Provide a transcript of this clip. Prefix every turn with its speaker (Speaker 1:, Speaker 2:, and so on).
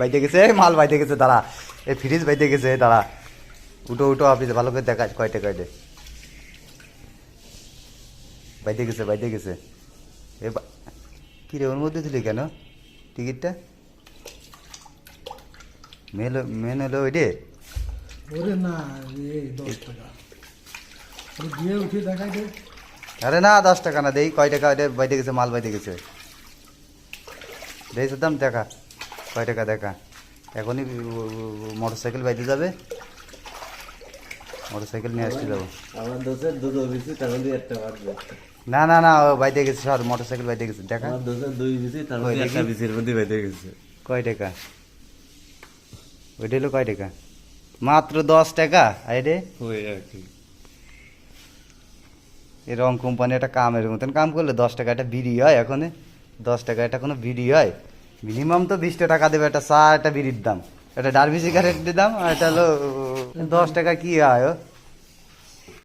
Speaker 1: বাইতে গেছে মাল বাইতে গেছে দাঁড়া। এই ফ্রিজ বাইতে গেছে দাঁড়া। উঠো উঠো আপনি ভালো করে দেখা কয়টা কয়টা? বাইতে গেছে বাইতে গেছে। এ কি রে ওর মধ্যে দিলি কেন? টিকিটটা? মেল মেন হলো ওই রে
Speaker 2: ওরে না দশ টাকা। দিয়ে উঠে দেখাই দে।
Speaker 1: আরে না দশ টাকা না দেই কয় টাকা বাইতে গেছে মাল বাইতে গেছে। দেই দাম দেখা। কয় টাকা দেখা? এখনই মোটর সাইকেল বাইতে যাবে। মোটর সাইকেল নিয়ে আসতে যাব।
Speaker 3: একটা
Speaker 1: না না না ও বাইতে গেছে সর মোটর সাইকেল বাইতে গেছে দেখা।
Speaker 3: একটা
Speaker 1: কয় টাকা? ওইটা হলো কয় টাকা? মাত্র দশ টাকা?
Speaker 3: কি।
Speaker 1: এরকম কোম্পানি একটা কামের মতন কাম করলে দশ টাকা একটা বিড়ি হয় এখন। দশ টাকা এটা কোনো বিড়ি হয়। মিনিমাম তো বিশটা টাকা দেবে, একটা চা, একটা বিড়ির দাম একটা ডারবি সিগারেটের দাম আর এটা হলো দশ টাকা কি হয়?